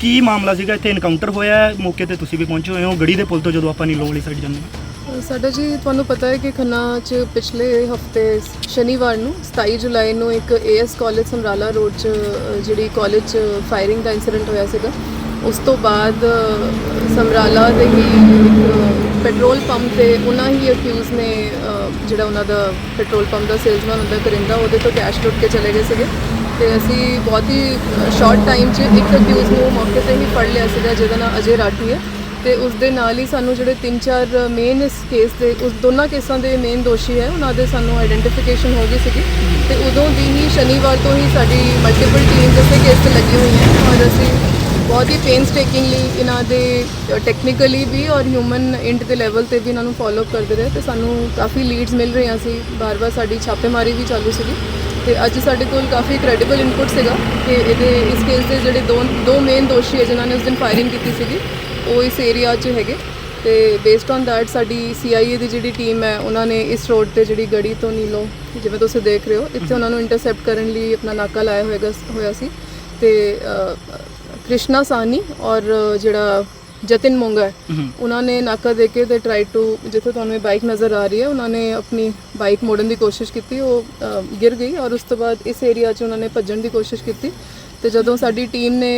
ਕੀ ਮਾਮਲਾ ਸੀਗਾ? ਇੱਥੇ ਇਨਕਾਊਂਟਰ ਹੋਇਆ ਹੈ, ਮੌਕੇ ਤੇ ਤੁਸੀਂ ਵੀ ਪਹੁੰਚੇ ਹੋਏ ਹੋ। ਗੜੀ ਦੇ ਪੁਲ ਤੋਂ ਜਦੋਂ ਆਪਾਂ ਨੀਲੋਂ ਵਾਲੀ ਸਾਈਡ ਜਾਂਦੇ ਹਾਂ। ਸਾਡਾ ਜੀ ਤੁਹਾਨੂੰ ਪਤਾ ਹੈ ਕਿ ਖੰਨਾ 'ਚ ਪਿਛਲੇ ਹਫ਼ਤੇ ਸ਼ਨੀਵਾਰ ਨੂੰ 27 ਜੁਲਾਈ ਨੂੰ ਇੱਕ ਏਐਸ ਕਾਲਜ ਸਮਰਾਲਾ ਰੋਡ 'ਚ ਅ, ਜਿਹੜੀ ਕਾਲਜ 'ਚ ਫਾਇਰਿੰਗ ਦਾ ਇਨਸੀਡੈਂਟ ਹੋਇਆ ਸੀਗਾ ਉਸ ਤੋਂ ਬਾਅਦ ਅ, ਸਮਰਾਲਾ ਦੇ ਹੀ ਇੱਕ ਪੈਟਰੋਲ ਪੰਪ ਤੇ ਉਹਨਾਂ ਹੀ ਅਕਿਊਜ਼ ਨੇ ਅ, ਜਿਹੜਾ ਉਹਨਾਂ ਦਾ ਪੈਟਰੋਲ ਪੰਪ ਦਾ ਸੇਲਸਮੈਨ ਹੁੰਦਾ ਕਰਿੰਦਾ ਉਹਦੇ ਤੋਂ ਕੈਸ਼ ਲੁੱਟ ਕੇ ਚਲੇ ਗਏ ਸੀਗੇ। ਤੇ ਅਸੀਂ ਬਹੁਤ ਹੀ ਸ਼ਾਰਟ ਟਾਈਮ 'ਚ ਇੱਕ ਅਕਿਊਜ਼ ਨੂੰ ਮੌਕੇ ਤੇ ਹੀ ਫੜ ਲਿਆ ਸੀਗਾ, ਜਿਹਦਾ ਨਾਮ ਅਜੇ ਰਾਠੀ ਹੈ। ਤੇ ਉਸ ਦੇ ਨਾਲ ਹੀ ਸਾਨੂੰ ਜਿਹੜੇ ਤਿੰਨ ਚਾਰ ਮੇਨ ਇਸ ਕੇਸ ਦੇ, ਉਸ ਦੋਨਾਂ ਕੇਸਾਂ ਦੇ ਮੇਨ ਦੋਸ਼ੀ ਹੈ, ਉਹਨਾਂ ਦੇ ਸਾਨੂੰ ਆਈਡੈਂਟੀਫਿਕੇਸ਼ਨ ਹੋ ਗਈ ਸੀਗੀ। ਤੇ ਉਦੋਂ ਦੀ ਹੀ ਸ਼ਨੀਵਾਰ ਤੋਂ ਹੀ ਸਾਡੀ ਮਲਟੀਪਲ ਟੀਮ ਇਸੇ ਕੇਸ ਤੇ ਲੱਗੀ ਹੋਈ ਹੈ ਔਰ ਅਸੀਂ ਬਹੁਤ ਹੀ ਪੇਨਸ ਟੇਕਿੰਗਲੀ ਇਹਨਾਂ ਦੇ ਟੈਕਨੀਕਲੀ ਵੀ ਔਰ ਹਿਊਮਨ ਇੰਟ ਦੇ ਲੈਵਲ ਤੇ ਵੀ ਇਹਨਾਂ ਨੂੰ ਫਾਲੋ ਕਰਦੇ ਰਹੇ ਤੇ ਸਾਨੂੰ ਕਾਫੀ ਲੀਡਸ ਮਿਲ ਰਹੀਆਂ ਸੀ। ਬਾਰ-ਬਾਰ ਸਾਡੀ ਛਾਪੇਮਾਰੀ ਵੀ ਚਾਲੂ ਸੀਗੀ। ਤੇ ਅੱਜ ਸਾਡੇ ਕੋਲ ਕਾਫੀ ਕ੍ਰੈਡੀਬਲ ਇਨਪੁਟ ਸੀਗਾ ਕਿ ਇਹਦੇ ਇਸ ਕੇਸ ਦੇ ਜਿਹੜੇ ਦੋ ਦੋ ਮੇਨ ਦੋਸ਼ੀ ਹੈ ਜਿਨ੍ਹਾਂ ਨੇ ਉਸ ਦਿਨ ਫਾਇਰਿੰਗ ਕੀਤੀ ਸੀਗੀ, ਉਹ ਇਸ ਏਰੀਆ 'ਚ ਹੈਗੇ। ਤੇ ਬੇਸਡ ਔਨ ਦੈਟ ਸਾਡੀ CIA ਦੀ ਜਿਹੜੀ ਟੀਮ ਹੈ, ਉਹਨਾਂ ਨੇ ਇਸ ਰੋਡ ਤੇ ਜਿਹੜੀ ਗੜੀ ਤੋਂ ਨੀਲੋ, ਜਿਵੇਂ ਤੁਸੀਂ ਦੇਖ ਰਹੇ ਹੋ, ਇੱਥੇ ਉਹਨਾਂ ਨੂੰ ਇੰਟਰਸੈਪਟ ਕਰਨ ਲਈ ਆਪਣਾ ਨਾਕਾ ਲਾਇਆ ਹੋਏਗਾ ਹੋਇਆ ਸੀ। ਤੇ ਕ੍ਰਿਸ਼ਨਾ ਸਾਨੀ ਔਰ ਜਿਹੜਾ ਜਤਿਨ ਮੋਂਗਾ ਹੈ। ਉਹਨਾਂ ਨੇ ਨਾਕਾ ਦੇ ਕੇ ਤੇ ਟਰਾਈ ਟੂ ਜਿੱਥੇ ਤੁਹਾਨੂੰ ਇਹ ਬਾਈਕ ਨਜ਼ਰ ਆ ਰਹੀ ਹੈ ਉਹਨਾਂ ਨੇ ਆਪਣੀ ਬਾਈਕ ਮੋੜਨ ਦੀ ਕੋਸ਼ਿਸ਼ ਕੀਤੀ ਉਹ ਗਿਰ ਗਈ ਔਰ ਉਸ ਤੋਂ ਬਾਅਦ ਇਸ ਏਰੀਆ 'ਚ ਉਹਨਾਂ ਨੇ ਭੱਜਣ ਦੀ ਕੋਸ਼ਿਸ਼ ਕੀਤੀ ਤੇ ਜਦੋਂ ਸਾਡੀ ਟੀਮ ਨੇ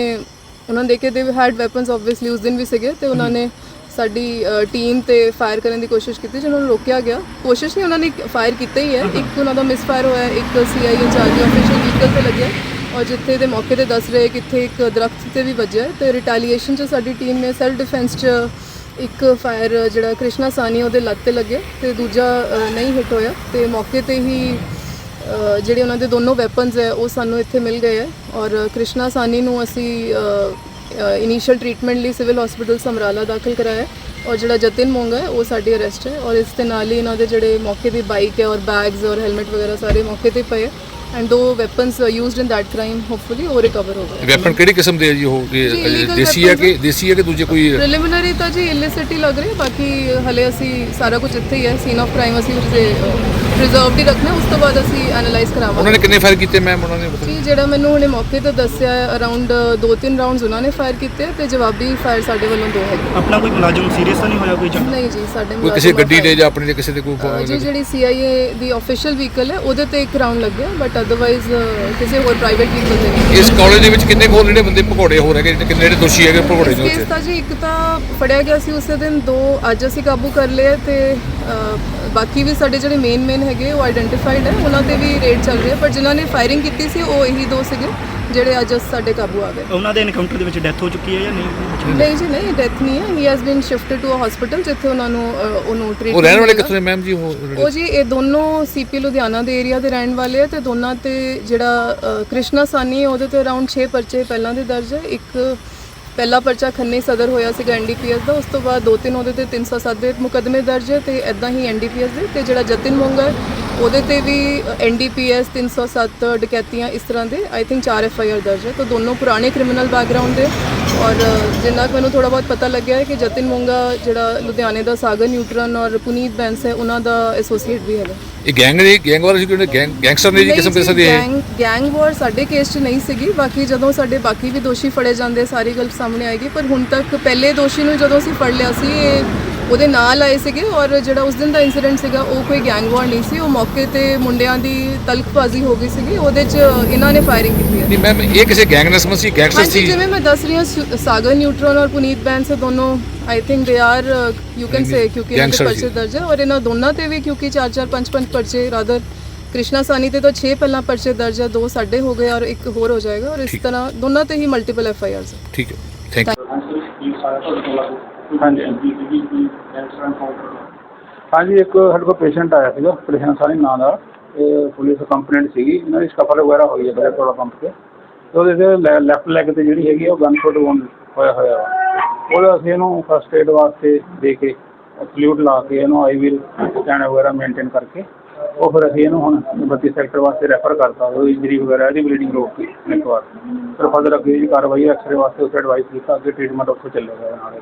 ਉਹਨਾਂ ਨੇ ਦੇਖੇ ਦੇ ਹੈਡ ਵੈਪਨਸ ਆਬਵੀਅਸਲੀ ਉਸ ਦਿਨ ਵੀ ਸੀਗੇ ਤੇ ਉਹਨਾਂ ਨੇ ਸਾਡੀ ਟੀਮ ਤੇ ਫਾਇਰ ਕਰਨ ਦੀ ਕੋਸ਼ਿਸ਼ ਕੀਤੀ ਜਿਹਨਾਂ ਨੂੰ ਰੋਕਿਆ ਗਿਆ। ਕੋਸ਼ਿਸ਼ ਨਹੀਂ ਉਹਨਾਂ ਨੇ ਫਾਇਰ ਕੀਤਾ ਹੀ ਹੈ। ਇੱਕ ਉਹਨਾਂ ਦਾ ਮਿਸਫਾਇਰ ਹੋਇਆ ਇੱਕ ਸੀਆਈ ਇੰਚਾਰਜ ਆਫੀਸ਼ੀਅਲ ਵਹੀਕਲ ਤੇ ਲੱਗਿਆ। ਔਰ ਜਿੱਥੇ ਦੇ ਮੌਕੇ ਤੇ ਦੱਸ ਰਹੇ ਕਿ ਇੱਥੇ ਇੱਕ ਦਰਖਤ ਤੇ ਵੀ ਵੱਜਿਆ ਹੈ, ਤੇ ਰਿਟੈਲੀਏਸ਼ਨ 'ਚ ਸਾਡੀ ਟੀਮ ਨੇ ਸੈਲਫ ਡਿਫੈਂਸ 'ਚ ਇੱਕ ਫਾਇਰ ਜਿਹੜਾ ਕ੍ਰਿਸ਼ਨਾ ਸਾਨੀ ਉਹਦੇ ਲੱਤ ਤੇ ਲੱਗੇ ਤੇ ਦੂਜਾ ਨਹੀਂ ਹਿੱਟ ਹੋਇਆ ਤੇ ਮੌਕੇ ਤੇ ਹੀ ਜਿਹੜੇ ਉਹਨਾਂ ਦੇ ਦੋਨੋਂ ਵੈਪਨਸ ਹੈ, ਉਹ ਸਾਨੂੰ ਇੱਥੇ ਮਿਲ ਗਏ ਹੈ ਔਰ ਕ੍ਰਿਸ਼ਨਾ ਸਾਨੀ ਨੂੰ ਅਸੀਂ ਇਨੀਸ਼ੀਅਲ ਟ੍ਰੀਟਮੈਂਟ ਲਈ ਸਿਵਲ ਹਸਪੀਟਲ ਸਮਰਾਲਾ ਦਾਖਲ ਕਰਾਇਆ ਔਰ ਜਿਹੜਾ ਜਤਿਨ ਮੋਂਗਾ ਹੈ, ਉਹ ਸਾਡੀ ਅਰੈਸਟ ਹੈ ਔਰ ਇਸ ਦੇ ਨਾਲ ਹੀ ਇਹਨਾਂ ਦੇ ਜਿਹੜੇ ਮੌਕੇ ਦੀ ਬਾਈਕ ਹੈ ਔਰ ਬੈਗਸ ਔਰ ਹੈਲਮਟ ਵਗੈਰਾ ਸਾਰੇ ਮੌਕੇ ਤੇ ਪਏ ਐਂਡ ਦੋ weapons used in that crime hopefully ਉਹ ਰਿਕਵਰ ਹੋ ਗਏ ਵੈਪਨ ਕਿਹੜੀ ਕਿਸਮ ਦੇ ਆ ਜੀ ਉਹ? ਇਹ, ਜੀ, illegal ਦੇਸੀ ਹੈ ਕਿ weapons ਦੇਸੀ ਹੈ ਕਿ ਦੂਜੇ ਕੋਈ ਪ੍ਰੀਲਿਮਿਨਰੀ ਤਾਂ ਜੀ ਇਲਿਸਿਟੀ ਲੱਗ ਰਹੀ ਹੈ ਬਾਕੀ ਹਲੇ ਅਸੀਂ ਸਾਰਾ ਕੁਝ ਇੱਥੇ ਹੀ ਹੈ। ਸੀਨ ਆਫ ਕ੍ਰਾਈਮ ਅਸੀਂ ਉਸੇ ਪ੍ਰੀਜ਼ਰਵਡ ਹੀ ਰੱਖਣਾ ਉਸ ਤੋਂ ਬਾਅਦ ਅਸੀਂ ਐਨਾਲਾਈਜ਼ ਉਹਨਾਂ ਕਰਾਵਾਂਗੇ ਨੇ ਕਿੰਨੇ ਫਾਇਰ ਕੀਤੇ ਮੈਮ ਉਹਨਾਂ ਨੇ ਪਤਾ ਜੀ ਜਿਹੜਾ ਮੈਨੂੰ ਹੁਣੇ ਮੌਕੇ ਤੇ ਦੱਸਿਆ ਅਰਾਊਂਡ 2-3 ਰਾਉਂਡਸ ਉਹਨਾਂ ਨੇ ਫਾਇਰ ਕੀਤੇ ਤੇ ਜਵਾਬੀ ਫਾਇਰ ਸਾਡੇ ਵੱਲੋਂ ਦੋ ਹੈਗੇ। ਆਪਣਾ ਕੋਈ ਮੁਲਾਜ਼ਮ ਸੀਰੀਅਸ ਤਾਂ ਨਹੀਂ ਹੋਇਆ ਕੋਈ ਜਾਂ ਨਹੀਂ ਜੀ ਸਾਡੇ ਕੋਈ ਕਿਸੇ ਮੁਲਾਜ਼ਮ ਗੱਡੀ ਦੇ ਜਾਂ ਆਪਣੀ ਦੇ ਕਿਸੇ ਦੇ ਕੋਈ ਅ, ਜੀ ਜਿਹੜੀ CIA ਦੀ ਆਫੀਸ਼ੀਅਲ ਵਹੀਕਲ ਹੈ ਉਹਦੇ ਤੇ ਇੱਕ ਰਾਉਂਡ ਲੱਗਿਆ ਬਟ ਅਦਰਵਾਈਜ਼ ਕਿਸੇ ਹੋਰ ਪ੍ਰਾਈਵੇਟ ਵਹੀਕਲ ਤੇ ਨਹੀਂ ਇਸ ਕਾਲਜ ਦੇ ਵਿੱਚ ਕਿੰਨੇ ਕੋਲ ਜਿਹੜੇ ਬੰਦੇ ਭਗੌੜੇ ਹੋ ਰਹੇ ਕਿੰਨੇ ਜਿਹੜੇ ਦੋਸ਼ੀ ਹੈਗੇ ਭਗੌੜੇ ਦੇ ਕੇਸ ਵਿੱਚ ਤਾਂ ਜੀ ਇੱਕ ਤਾਂ ਫੜਿਆ ਗਿਆ ਸੀ ਉਸੇ ਦਿਨ ਦੋ ਅੱਜ ਅਸੀਂ ਕਾਬੂ ਕਰ ਲਏ ਤੇ ਅ, ਬਾਕੀ ਵੀ ਸਾਡੇ ਜਿਹੜੇ ਮੇਨ ਮੇਨ ਹੈਗੇ ਉਹ ਆਇਡੈਂਟੀਫਾਈਡ ਹੈ ਉਹਨਾਂ ਤੇ ਵੀ ਰੇਡ ਚੱਲ ਰਹੀ ਹੈ ਪਰ ਜਿਨ੍ਹਾਂ ਨੇ ਫਾਇਰਿੰਗ ਕੀਤੀ ਸੀ ਉਹ ਇਹੀ ਦੋ ਸੀਗੇ। ਜਿਹੜੇ ਅੱਜ ਸਾਡੇ ਕਾਬੂ ਆ ਗਏ। ਉਹਨਾਂ ਦੇ ਐਨਕਾਊਂਟਰ ਦੇ ਵਿੱਚ ਡੈਥ ਹੋ ਚੁੱਕੀ ਹੈ ਜਾਂ ਨਹੀਂ? ਨਹੀਂ। ਜੀ ਨਹੀਂ ਡੈਥ ਨਹੀਂ ਹੈ। He has been shifted to a hospital ਜਿੱਥੇ ਉਹਨਾਂ ਨੂੰ ਅ, ਉਹਨੂੰ ਟ੍ਰੀਟ ਉਹ ਰਹਿਣ ਵਾਲੇ ਕਿੱਥੋਂ ਦੇ ਮੈਮ ਜੀ? ਉਹ ਜਿਹੜੇ- ਉਹ ਜੀ ਇਹ ਦੋਨੋਂ ਸੀਪੀ ਲੁਧਿਆਣਾ ਦੇ ਏਰੀਆ ਦੇ ਰਹਿਣ ਵਾਲੇ ਆ ਤੇ ਦੋਨਾਂ ਤੇ ਜਿਹੜਾ ਅ, ਕ੍ਰਿਸ਼ਨਾ ਸਾਨੀ ਹੈ ਉਹਦੇ ਤੇ ਅਰਾਊਂਡ 6 ਪਰਚੇ ਪਹਿਲਾਂ ਦੇ ਦਰਜ ਹੈ ਇੱਕ ਪਹਿਲਾ ਪਰਚਾ ਖੰਨੇ ਸਦਰ ਹੋਇਆ ਸੀਗਾ ਐਨਡੀਪੀਐਸ ਦਾ ਉਸ ਤੋਂ ਬਾਅਦ ਦੋ ਤਿੰਨ ਉਹਦੇ ਤੇ 307 ਦੇ ਮੁਕਦਮੇ ਦਰਜ ਹੈ ਤੇ ਐਦਾਂ ਹੀ ਐਨਡੀਪੀਐਸ ਦੇ ਤੇ ਜਿਹੜਾ ਜਤਿਨ ਮੋਂਗਾ ਹੈ ਉਹਦੇ ਤੇ ਵੀ ਐਨਡੀਪੀਐਸ 307 ਡਕੈਤੀਆਂ ਇਸ ਤਰ੍ਹਾਂ ਦੇ ਆਈ ਥਿੰਕ 4 ਐਫਆਈਆਰ ਦਰਜ ਹੈ। ਤਾਂ ਦੋਨੋਂ ਪੁਰਾਣੇ ਕ੍ਰਿਮੀਨਲ ਬੈਕਗ੍ਰਾਉਂਡ ਦੇ। ਔਰ ਜਿੰਨਾ ਕੁ ਮੈਨੂੰ ਥੋੜਾ ਬਹੁਤ ਪਤਾ ਲੱਗਿਆ ਹੈ ਕਿ ਜਤਿਨ ਮੋਂਗਾ ਜਿਹੜਾ ਲੁਧਿਆਣੇ ਦਾ ਸਾਗਰ ਨਿਊਟਰਨ ਔਰ ਪੁਨੀਤ ਬੈਂਸ ਹੈ ਉਹਨਾਂ ਦਾ ਐਸੋਸੀਏਟ ਵੀ ਹੈਗਾ। ਇਹ ਗੈਂਗ ਨੇ ਗੈਂਗ ਵਾਲੇ ਸੀ ਗੈਂਗਸਟਰ ਨੇ ਜੀ ਕਿਸਮ ਕਿਸਮ ਦੇ ਗੈਂਗ ਵਾਰ ਸਾਡੇ ਕੇਸ 'ਚ ਨਹੀਂ ਸੀਗੀ। ਬਾਕੀ ਜਦੋਂ ਸਾਡੇ ਬਾਕੀ ਵੀ ਦੋਸ਼ੀ ਫੜੇ ਜਾਂਦੇ ਸਾਰੀ ਗੱਲ ਸਾਹਮਣੇ ਆਏਗੀ। ਪਰ ਹੁਣ ਤੱਕ ਪਹਿਲੇ ਦੋਸ਼ੀ ਨੂੰ ਜਦੋਂ ਅਸੀਂ ਫੜ ਲਿਆ ਸੀ ਇਹ ਉਹਦੇ ਨਾਲ ਆਏ ਸੀਗੇ ਔਰ ਜਿਹੜਾ ਉਸ ਦਿਨ ਦਾ ਇਨਸੀਡੈਂਟ ਸੀਗਾ ਉਹ ਕੋਈ ਗੈਂਗ ਵਾਰ ਨਹੀਂ ਸੀ। ਉਹ ਮੌਕੇ ਤੇ ਮੁੰਡਿਆਂ ਦੀ ਤਲਖਬਾਜ਼ੀ ਹੋ ਗਈ ਸੀਗੀ। ਉਹਦੇ 'ਚ ਇਹਨਾਂ ਨੇ ਫਾਇਰਿੰਗ ਕੀਤੀ ਹੈ। ਨਹੀਂ ਮੈਮ ਇਹ ਕਿਸੇ ਗੈਂਗ ਨਾਲ ਸੰਬੰਧ ਸੀ ਗੈਂਗਸਟਰ ਹਾਂਜੀ ਸੀ ਜਿਵੇਂ ਮੈਂ ਦੱਸ ਰਹੀ ਹਾਂ ਸੁ- ਸਾਗਰ ਨਿਊਟਰਨ ਔਰ ਪੁਨੀਤ ਬੈਂਸ ਦੋਨੋਂ I think they are you can say ਕਿਉਂਕਿ ਇਹਨਾਂ ਦੇ Gangsters ਪਰਚੇ ਸੀ। ਦਰਜ ਹੈ। ਔਰ ਇਹਨਾਂ ਦੋਨਾਂ ਤੇ ਵੀ ਕਿਉਂਕਿ 4-4 5-5 ਪਰਚੇ ਰਾਦਰ ਕ੍ਰਿਸ਼ਨਾ ਸਾਨੀ ਤੇ ਤਾਂ 6 ਪਹਿਲਾਂ ਪਰਚੇ ਦਰਜ ਹੈ ਦੋ ਸਾਡੇ ਹੋ ਗਏ ਔਰ ਇੱਕ ਹੋਰ ਹੋ ਜਾਏਗਾ। ਔਰ ਇਸ ਤਰ੍ਹਾਂ ਦੋਨਾਂ ਤੇ ਹੀ ਮਲਟੀਪਲ ਐਫ ਆਈ ਆਰਸ ਠੀਕ ਹੈ। ਥੈਂਕ ਯੂ ਹਾਂਜੀ। ਹਾਂਜੀ ਇੱਕ ਸਾਡੇ ਕੋਲ ਪੇਸ਼ੈਂਟ ਆਇਆ ਸੀਗਾ ਕ੍ਰਿਸ਼ਨ ਸਾਨੀ ਨਾਂ ਦਾ। ਇਹ ਪੁਲਿਸ ਕੰਪਲੇਂਟ ਸੀਗੀ ਇਹਨਾਂ ਦੀ ਸਕਫਲ ਵਗੈਰਾ ਹੋਈ ਹੈ ਬਲੈਕ ਪੰਪ ਤੇ। ਤੇ ਉਹਦੇ ਤੇ ਲੈਫਟ ਲੈਗ ਤੇ ਜਿਹੜੀ ਹੈਗੀ ਆ, ਉਹ ਗਨ ਸ਼ੋਟ ਹੋਇਆ ਹੋਇਆ ਵਾ। ਉਹਦਾ ਅਸੀਂ ਇਹਨੂੰ ਫਸਟ ਏਡ ਵਾਸਤੇ ਦੇ ਕੇ ਸਲੂਟ ਲਾ ਕੇ ਇਹਨੂੰ ਆਈਵੀ ਸਟੈਂਡ ਵਗੈਰਾ ਮੇਨਟੇਨ ਕਰਕੇ ਉਹ ਫਿਰ ਅਸੀਂ ਇਹਨੂੰ ਹੁਣ 32 ਸੈਕਟਰ ਵਾਸਤੇ ਰੈਫਰ ਕਰਤਾ, ਉਹ ਇੰਜਰੀ ਵਗੈਰਾ ਇਹਦੀ ਬਲੀਡਿੰਗ ਰੋਕ ਕੇ ਇੱਕ ਵਾਰ। ਫਿਰ ਫਰਦਰ ਅੱਗੇ ਦੀ ਕਾਰਵਾਈ ਐਕਸਰੇ ਵਾਸਤੇ ਉਸ ਐਡਵਾਈਸ ਕੀਤਾ ਅੱਗੇ ਟ੍ਰੀਟਮੈਂਟ ਉੱਥੇ ਚੱਲੇਗਾ ਨਾਲੇ